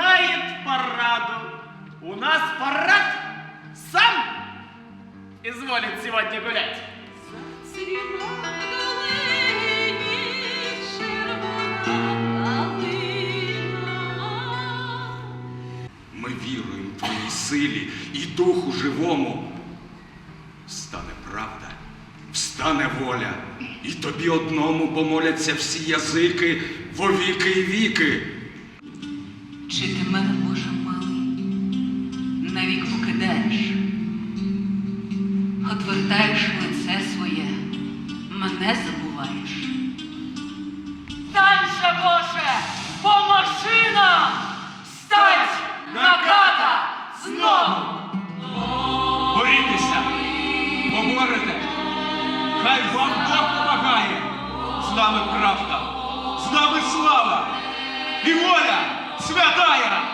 знает параду. У нас парад сам изволит сегодня гулять. Ми віруємо твоїй силі і духу живому. Встане правда, встане воля, і тобі одному помоляться всі язики вовіки і віки. Чи ти мене, Боже милий, навік покидаєш, отвертаєш лице своє, мене забуваєш. Стань же, Боже, поможи нам! Стать на ката знову! Борітеся, поборете. Хай вам Бог помагає. З нами правда, з нами слава святая!